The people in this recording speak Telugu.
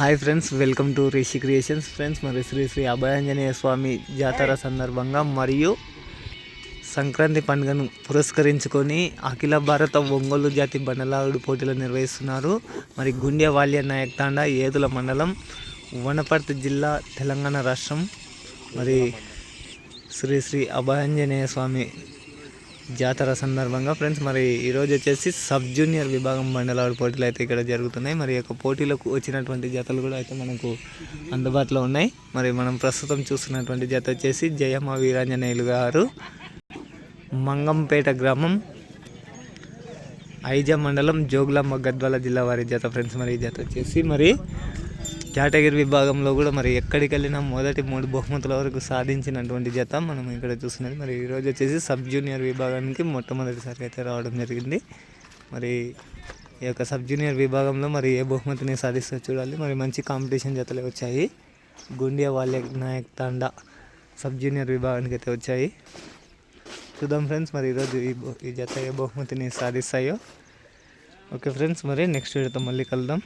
Hi friends welcome to Rishi creations. Friends మరి శ్రీ శ్రీ అభయాంజనేయ స్వామి జాతర సందర్భంగా మరియు సంక్రాంతి పండుగను పురస్కరించుకొని అఖిల భారత ఒంగోలు జాతి బండలాగుడు పోటీలు నిర్వహిస్తున్నారు. మరి గుండె వాల్య నాయక్ తాండా ఏదుల మండలం? వనపర్తి జిల్లా తెలంగాణ రాష్ట్రం. మరి శ్రీ శ్రీ అభయాంజనేయ స్వామి జాతర సందర్భంగా ఫ్రెండ్స్ మరి ఈరోజు వచ్చేసి సబ్ జూనియర్ విభాగం మండలాడు పోటీలు అయితే ఇక్కడ జరుగుతున్నాయి. మరి యొక్క పోటీలకు వచ్చినటువంటి జతలు కూడా అయితే మనకు అందుబాటులో ఉన్నాయి. మరి మనం ప్రస్తుతం చూస్తున్నటువంటి జత వచ్చేసి జయమ్మ వీరాంజనేయులు గారు మంగంపేట గ్రామం ఐజా మండలం జోగులాంబ గద్వాల జిల్లా వారి జత ఫ్రెండ్స్. మరి ఈ జత వచ్చేసి మరి కేటగిరీ విభాగంలో కూడా మరి ఎక్కడికి వెళ్ళినా మొదటి మూడు బహుమతుల వరకు సాధించినటువంటి జత మనం ఇక్కడ చూస్తున్నది. మరి ఈరోజు వచ్చేసి సబ్ జూనియర్ విభాగానికి మొట్టమొదటిసారి అయితే రావడం జరిగింది. మరి ఈ యొక్క సబ్ జూనియర్ విభాగంలో మరి ఏ బహుమతిని సాధిస్తో చూడాలి? మరి మంచి కాంపిటీషన్ జతలే వచ్చాయి. గుండియా వాళ్ళ నాయక్ తాండా సబ్ జూనియర్ విభాగానికి అయితే వచ్చాయి. చూద్దాం ఫ్రెండ్స్ మరి ఈరోజు ఈ ఈ జత ఏ బహుమతిని సాధిస్తాయో. ఓకే ఫ్రెండ్స్ మరి నెక్స్ట్ వీడియోతో మళ్ళీ కలుద్దాం.